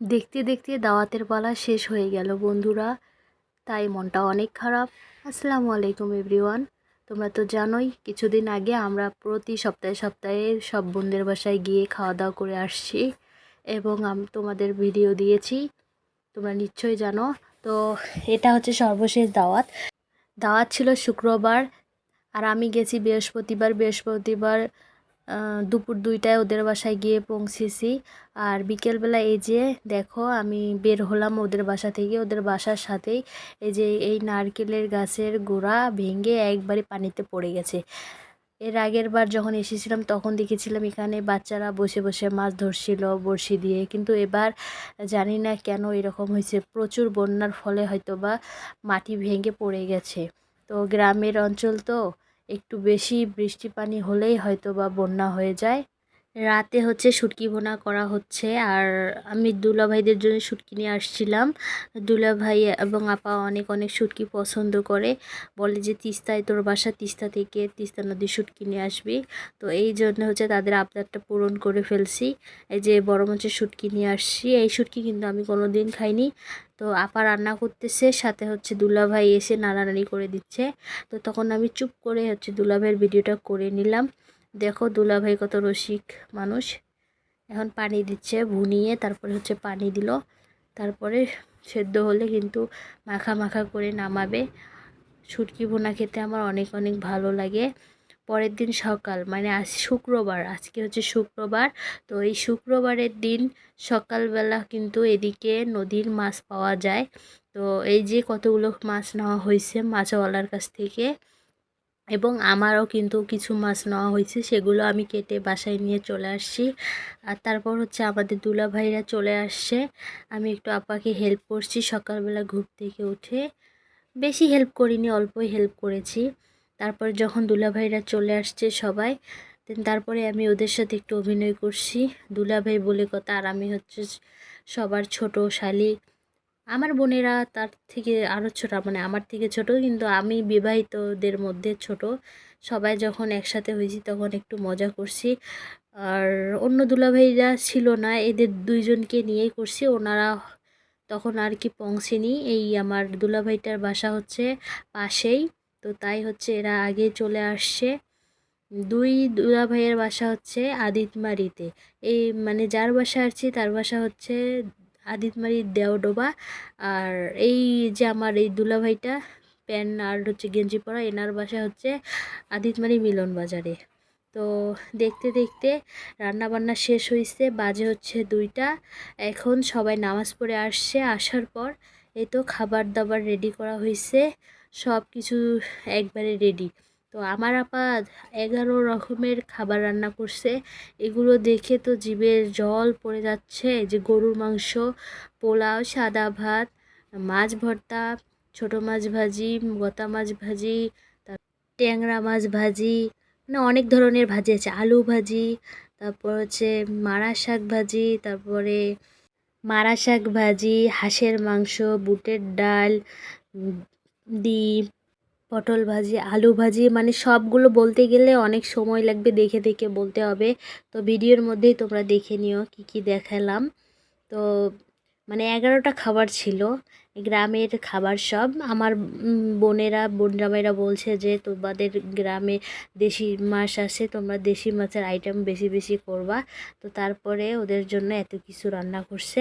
দেখতে দেখতে দাওয়াতের পালা শেষ হয়ে গেল, বন্ধুরা। তাই মনটা অনেক খারাপ। আসসালামু আলাইকুম, এভরিওয়ান। তোমরা তো জানোই, কিছুদিন আগে আমরা প্রতি সপ্তাহে সপ্তাহে সব বোনদের বাসায় গিয়ে খাওয়া দাওয়া করে আসছি এবং আম, তোমাদের ভিডিও দিয়েছি। তোমরা নিশ্চয়ই জানো। তো এটা হচ্ছে সর্বশেষ দাওয়াত। দাওয়াত ছিল শুক্রবার। আর আমি গেছি বৃহস্পতিবার। বৃহস্পতিবার দুপুর দুইটায় ওদের বাসায় গিয়ে পৌঁছেছি। আর বিকেলবেলা এই যে দেখো, আমি বের হলাম ওদের বাসা থেকে। ওদের বাসার সাথেই এই যে এই নারকেলের গাছের গোড়া ভেঙে একবারে পানিতে পড়ে গেছে। এর আগের বার যখন এসেছিলাম, তখন দেখেছিলাম এখানে বাচ্চারা বসে বসে মাছ ধরছিল বড়শি দিয়ে। কিন্তু এবার জানি না কেন এরকম হয়েছে। প্রচুর বন্যার ফলে হয়তো বা মাটি ভেঙে পড়ে গেছে। তো গ্রামের অঞ্চল তো একটু বেশি বৃষ্টি পানি হলেই হয়তো বা বন্যা হয়ে যায়। রাতে হচ্ছে শুটকি ভোনা করা হচ্ছে। আর আমি দুলাভাইদের জন্য শুটকি নিয়ে আসছিলাম। দুলাভাই এবং আপা অনেক অনেক শুটকি পছন্দ করে। বলে যে, তিস্তায়, তোর বাসা তিস্তা থেকে তিস্তা নদীর শুটকি নিয়ে আসবি। তো এই জন্য হচ্ছে তাদের আবদারটা পূরণ করে ফেলছি। এই যে, বড় মাছের শুটকি নিয়ে আসছি। এই শুটকি কিন্তু আমি কোনো দিন খাইনি। তো আপা রান্না করতেছে, সাথে হচ্ছে দুলাভাই এসে নাড়ানাড়ি করে দিচ্ছে। তো তখন আমি চুপ করে হচ্ছে দুলাভাইয়ের ভিডিওটা করে নিলাম। দেখো দুলাভাই কত রসিক মানুষ। এখন পানি দিচ্ছে, ভুনিয়ে তারপরে হচ্ছে পানি দিল। তারপরে সেদ্ধ হলে কিন্তু মাখা মাখা করে নামাবে। শুটকি ভুনা খেতে আমার অনেক অনেক ভালো লাগে। পরের দিন সকাল মানে আজ শুক্রবার, আজকে হচ্ছে শুক্রবার। তো এই শুক্রবারের দিন সকালবেলা কিন্তু এদিকে নদীর মাছ পাওয়া যায়। তো এই যে কতগুলো মাছ নেওয়া হয়েছে মাছওয়ালার কাছ থেকে এবং আমারও কিন্তু কিছু মাছ নেওয়া হয়েছে, সেগুলো আমি কেটে বাসায় নিয়ে চলে আসছি। আর তারপর হচ্ছে আমাদের দুলা ভাইরা চলে আসছে। আমি একটু আপাকে হেল্প করছি, সকালবেলা ঘুম থেকে উঠে। বেশি হেল্প করিনি, অল্পই হেল্প করেছি। তারপর যখন দুলা ভাইরা চলে আসছে সবাই দেন তারপরে আমি ওদের সাথে একটু অভিনয় করছি। দুলাভাই বলে কথা, আর আমি হচ্ছে সবার ছোট শালিক। আমার বোনেরা তার থেকে আরও ছোট মানে আমার থেকে ছোট, কিন্তু আমি বিবাহিতদের মধ্যে ছোট। সবাই যখন একসাথে হয়েছি তখন একটু মজা করছি। আর অন্য দুলাভাইরা ছিল না, এদের দুইজনকে নিয়েই করছি। ওনারা তখন আর কি পৌঁছেনি। এই আমার দুলাভাইটার বাসা হচ্ছে পাশেই, তো তাই হচ্ছে এরা আগে চলে আসছে। দুই দুলাভাইয়ের বাসা হচ্ছে আদিতমারিতে। এই মানে যার বাসা আসছি, তার বাসা হচ্ছে আদিতমারির দেওডোবা আর এই যে আমার এই দুলাভাইটা প্যান্ট আর হচ্ছে গেঞ্জি পরা, এনার বাসা হচ্ছে আদিতমারি মিলন বাজারে। তো দেখতে দেখতে রান্না বান্না শেষ হয়েছে বাজে হচ্ছে দুইটা। এখন সবাই নামাজ পড়ে আসছে, আসার পর এই তো খাবার দাবার রেডি করা হয়েছে সব কিছু একবারে রেডি তো আমার আপা এগারো রকমের খাবার রান্না করছে। এগুলো দেখে তো জিভের জল পড়ে যাচ্ছে। যে গরুর মাংস, পোলাও, সাদা ভাত, মাছ ভর্তা, ছোট মাছ ভাজি গতা মাছ ভাজি ট্যাংরা মাছ ভাজি মানে অনেক ধরনের ভাজি আছে। আলু ভাজি, তারপর হচ্ছে মারা শাক ভাজি, তারপরে মারা শাক ভাজি, হাঁসের মাংস, বুটের ডাল ডিম পটল ভাজি, আলু ভাজি মানে সবগুলো বলতে গেলে অনেক সময় লাগবে দেখে দেখে বলতে হবে। তো ভিডিওর মধ্যেই তোমরা দেখে নিও কি কি দেখালাম। তো মানে এগারোটা খাবার ছিল গ্রামের খাবার সব। আমার বোনেরা বোন জামাইরা বলছে যে, তোমাদের গ্রামে দেশি মাছ আসে, তোমরা দেশি মাছের আইটেম বেশি বেশি করবা। তো তারপরে ওদের জন্য এত কিছু রান্না করছে।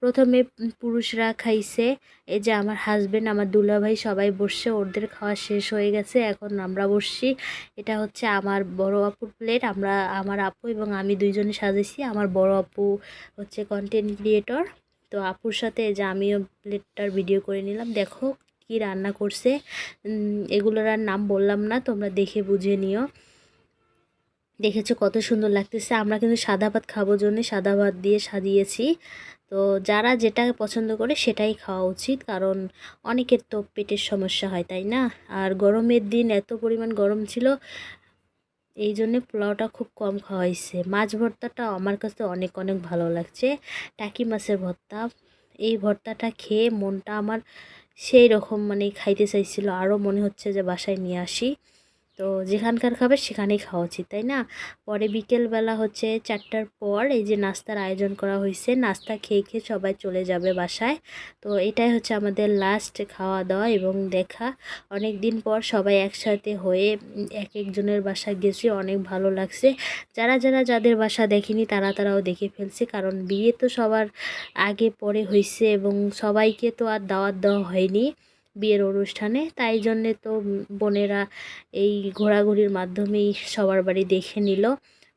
প্রথমে পুরুষরা খাইছে। এই যে আমার হাজবেন্ড আমার দুলাভাই সবাই বসছে, ওদের খাওয়া শেষ হয়ে গেছে, এখন আমরা বসছি। এটা হচ্ছে আমার বড় আপুর প্লেট আমরা, আমার আপু এবং আমি দুইজনে সাজেছি। আমার বড় আপু হচ্ছে কন্টেন্ট ক্রিয়েটর তো আপুর সাথে যে আমিও প্লেটটার ভিডিও করে নিলাম। দেখো কি রান্না করছে। এগুলোর আর নাম বললাম না, তোমরা দেখে বুঝে নিও। দেখেছ কত সুন্দর লাগতেছে। আমরা কিন্তু সাদা ভাত খাব জন্য সাদা ভাত দিয়ে সাজিয়েছি। তো যারা যেটা পছন্দ করে সেটাই খাওয়া উচিত, কারণ অনেকের তো পেটের সমস্যা হয়, তাই না? আর গরমের দিন এত পরিমাণ গরম ছিল এই জন্যে পোলাওটা খুব কম খাওয়া হয়েছে। মাছ ভর্তাটা আমার কাছে অনেক অনেক ভালো লাগছে। টাকি মাছের ভর্তা। এই ভর্তাটা খেয়ে মনটা আমার সেই রকম মানে খাইতে চাইছিল। আরও মনে হচ্ছে যে বাসায় নিয়ে আসি। তো যেখানকার খাবার সেখানেই খাওয়া উচিত, তাই না? পরে বিকেলবেলা হচ্ছে চারটার পর এই যে নাস্তার আয়োজন করা হয়েছে নাস্তা খেয়ে খেয়ে সবাই চলে যাবে বাসায়। তো এটাই হচ্ছে আমাদের লাস্ট খাওয়া দাওয়া এবং দেখা। অনেক দিন পর সবাই একসাথে হয়ে এক একজনের বাসা গেছি, অনেক ভালো লাগছে। যারা যারা যাদের বাসা দেখেনি তারা তারাও দেখে ফেলছে, কারণ বিয়ে তো সবার আগে পরে হয়েছে এবং সবাইকে তো আর দাওয়াত দেওয়া হয়নি। বিয়ের অনুষ্ঠানে। তাই জন্যে তো বোনেরা এই ঘোরাঘুরির মাধ্যমেই সবার বাড়ি দেখে নিল।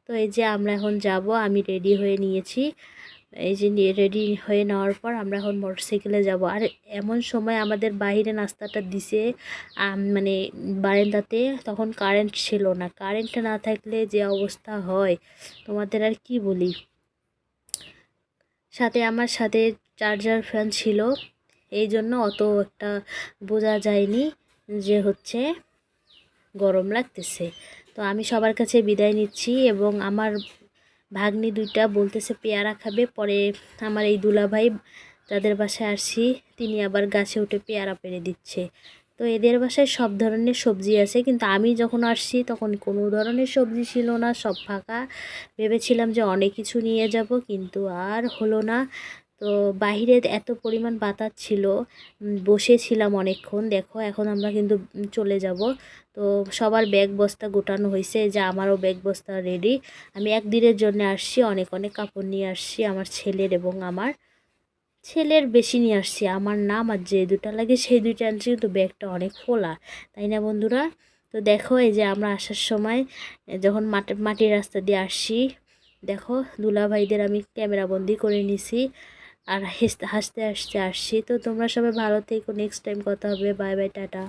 তো এই যে আমরা এখন যাব, আমি রেডি হয়ে নিয়েছি। এই যে রেডি হয়ে নেওয়ার পর আমরা এখন মোটরসাইকেলে যাব। আর এমন সময় আমাদের বাইরে নাস্তাটা দিছে মানে বারেন্দাতে, তখন কারেন্ট ছিল না। কারেন্ট না থাকলে যে অবস্থা হয়, তোমাদের আর কি বলি? সাথে আমার সাথে চার্জার ফ্যান ছিল। এই জন্য অত একটা বোঝা যায়নি যে হচ্ছে গরম লাগতেছে। তো আমি সবার কাছে বিদায় নিচ্ছি এবং আমার ভাগ্নি দুইটা বলতেছে পেয়ারা খাবে, পরে আমার এই দুলাভাই যাদের বাসায় আসছি, তিনি আবার গাছে উঠে পেয়ারা পেরে দিচ্ছে। তো এদের বাসায় সব ধরনের সবজি আছে, কিন্তু আমি যখন আসছি তখন কোনো ধরনের সবজি ছিল না, সব ফাঁকা। ভেবেছিলাম যে অনেক কিছু নিয়ে যাব, কিন্তু আর হলো না। তো বাইরে এত পরিমাণ বাতাস ছিল বসেছিলাম অনেকক্ষণ। দেখো, এখন আমরা কিন্তু চলে যাব। তো সবার ব্যাগ বস্তা গোটানো হয়েছে যে আমারও ব্যাগ বস্তা রেডি আমি একদিনের জন্য আসছি, অনেক অনেক কাপড় নিয়ে আসছি, আমার ছেলের এবং আমার। ছেলের বেশি নিয়ে আসছি, আমার না আমার যে দুটা লাগে, সেই দুইটা আনছি, কিন্তু ব্যাগটা অনেক ফোলা তাই না বন্ধুরা? তো দেখো, এই যে আমরা আসার সময় যখন মাটি মাটির রাস্তা দিয়ে আসছি, দেখো, দুলাভাইদের আমি ক্যামেরাবন্দি করে নিছি। আর হাসতে হাসতে আসছে আসছি তো তোমরা সবাই ভালো থেকো নেক্সট টাইম কথা হবে বাই বাই টাটা।